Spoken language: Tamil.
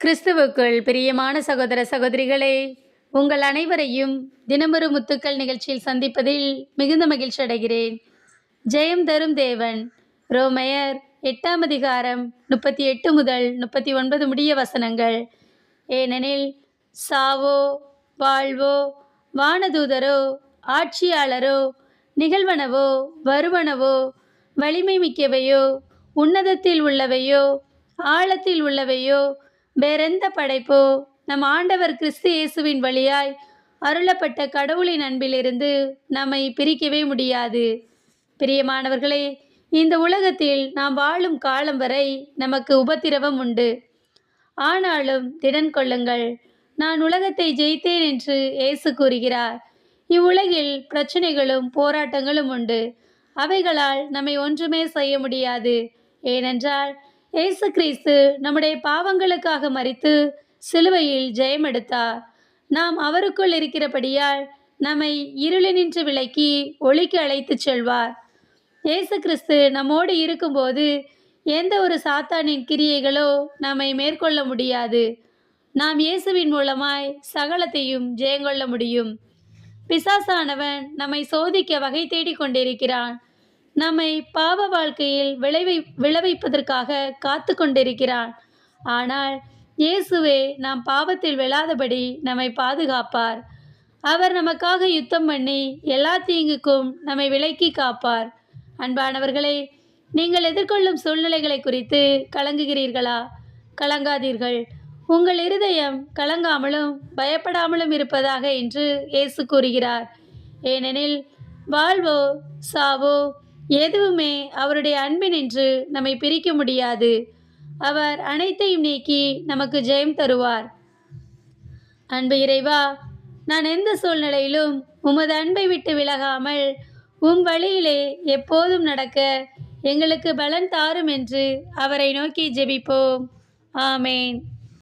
கிறிஸ்துவுக்குள் பிரியமான சகோதர சகோதரிகளே உங்கள் அனைவரையும் தினமொரு முத்துக்கள் நிகழ்ச்சியில் சந்திப்பதில் மிகுந்த மகிழ்ச்சி அடைகிறேன். ஜெயம் தரும் தேவன் ரோமையர் எட்டாம் அதிகாரம் முப்பத்தி எட்டு முதல் முப்பத்தி ஒன்பது முடிய வசனங்கள். ஏனெனில் சாவோ வாழ்வோ வானதூதரோ ஆட்சியாளரோ நிகழ்வனவோ வருவனவோ வலிமை மிக்கவையோ உன்னதத்தில் உள்ளவையோ ஆழத்தில் உள்ளவையோ வேறெந்த படைப்போ? நம் ஆண்டவர் கிறிஸ்து இயேசுவின் வழியாய் அருளப்பட்ட கடவுளின் அன்பிலிருந்து நம்மை பிரிக்கவே முடியாது. பிரியமானவர்களே இந்த உலகத்தில் நாம் வாழும் காலம் வரை நமக்கு உபத்திரவம் உண்டு. ஆனாலும் திடன் கொள்ளுங்கள் நான் உலகத்தை ஜெயித்தேன் என்று இயேசு கூறுகிறார். இவ்வுலகில் பிரச்சனைகளும் போராட்டங்களும் உண்டு. அவைகளால் நம்மை ஒன்றுமே செய்ய முடியாது. ஏனென்றால் இயேசு கிறிஸ்து நம்முடைய பாவங்களுக்காக மறித்து சிலுவையில் ஜெயமெடுத்தார். நாம் அவருக்குள் இருக்கிறபடியால் நம்மை இருளினின்று விலக்கி ஒளிக்கு அழைத்துச் செல்வார். இயேசு கிறிஸ்து நம்மோடு இருக்கும்போது எந்த ஒரு சாத்தானின் கிரியைகளோ நம்மை மேற்கொள்ள முடியாது. நாம் இயேசுவின் மூலமாய் சகலத்தையும் ஜெயங்கொள்ள முடியும். பிசாசானவன் நம்மை சோதிக்க வகை தேடிக் கொண்டிருக்கிறான் நம்மை பாவ வாழ்க்கையில் விளைவை விளைவிப்பதற்காக காத்து கொண்டிருக்கிறான் ஆனால் இயேசுவே நாம் பாவத்தில் விழாதபடி நம்மை பாதுகாப்பார். அவர் நமக்காக யுத்தம் பண்ணி எல்லா தீங்குக்கும் நம்மை விலக்கி காப்பார். அன்பானவர்களே நீங்கள் எதிர்கொள்ளும் சூழ்நிலைகளை குறித்து கலங்குகிறீர்களா? கலங்காதீர்கள். உங்கள் இருதயம் கலங்காமலும் பயப்படாமலும் இருப்பதாக என்று இயேசு கூறுகிறார். ஏனெனில் வாழ்வோ சாவோ எதுவுமே அவருடைய அன்பினின்று நம்மை பிரிக்க முடியாது. அவர் அனைத்தையும் நீக்கி நமக்கு ஜெயம் தருவார். அன்பு இறைவா நான் எந்த சூழ்நிலையிலும் உமது அன்பை விட்டு விலகாமல் உம் வழியிலே எப்போதும் நடக்க எங்களுக்கு பலன் தாரும் என்று அவரை நோக்கி ஜெபிப்போம். ஆமேன்.